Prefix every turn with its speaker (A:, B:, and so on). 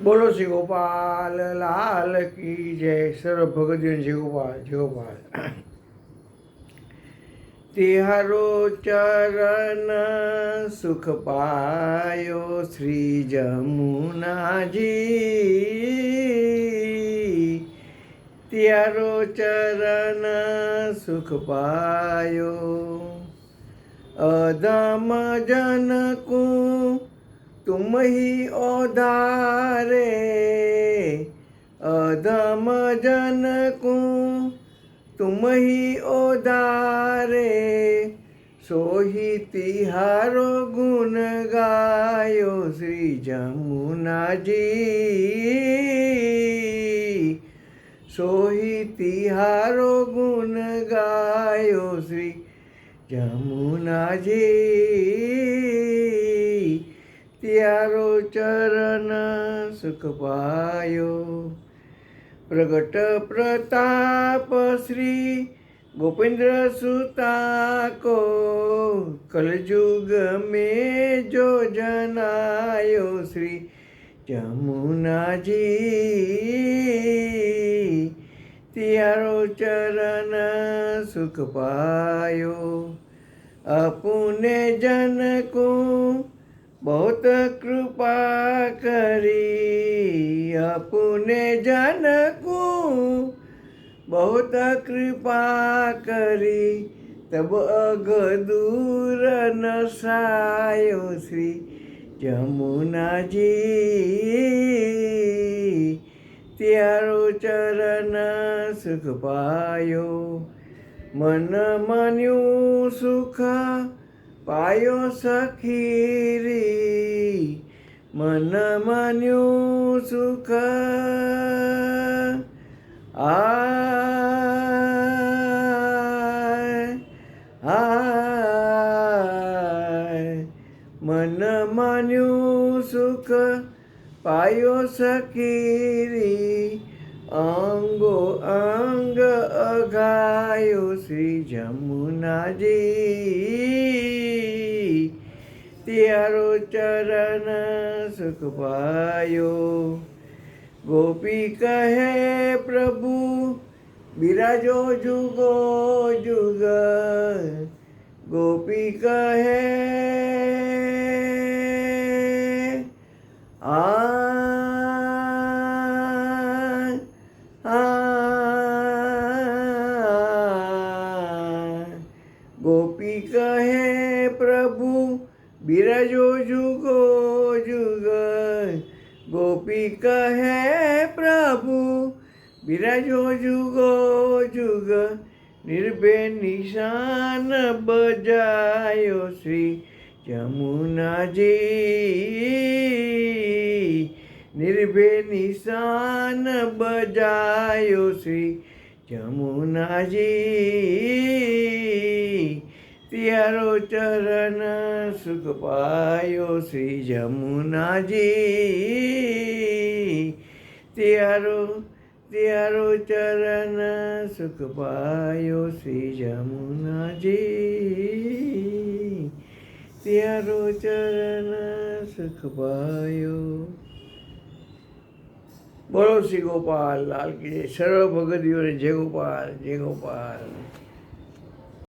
A: બોલો શ્રી ગોપાલ લાલ કી જય સર્વ ભગતીઓ જય ગોપાલ જય ગોપાલ તિહારો ચરણ સુખ પાયો શ્રી જમુનાજી તિહારો ચરણ સુખ પાયો અધમ જનકુ तुम ही ओधारे अधम जन को तुम ही ओधारे सोही तिहारो गुण गायो श्री जमुना जी। सोही तिहारो गुण गायो श्री जमुना जी। प्यारो चरण सुख पायो। प्रगट प्रताप श्री गोपिंद्र सुता को कलयुग में जो जनायो श्री जमुना जी। तियारो चरण सुख पायो। अपने जन को बहुत कृपा करी अपने जन को बहुत कृपा करी तब अग दूर नसायो श्री जमुना जी। त्यारो चरण सुख पायो, मन मन्यु सुख પાયો સખીરી, મન માન્યું સુખ. આ મન માન્યું સુખ. પાયો સખીરી, અંગો અંગ અઘાયો શ્રી જમુનાજી. तिहारो चरण सुख पायो। गोपी कहे, प्रभु, बिराजो जुगो जुग। गोपी कहे आ। गोपी कहे, प्रभु बिरजो जुगो जुग गोपी कहे प्रभु। बिरजो जुगो जुग निर्भे निशान बजायो श्री जमुना जी। निर्भे निशान बजायो श्री जमुना जी। શ્રી જમુનાજી ત્યારો ચરણ સુખ પાયો શ્રી જમુનાજી ત્યારો ત્યારો ચરણ સુખ પાયો શ્રી જમુનાજી ત્યારો ચરણ સુખ પાયો બોલો શ્રી ગોપાલ લાલ કી સર્વ ભગતીઓને જય ગોપાલ જય ગોપાલ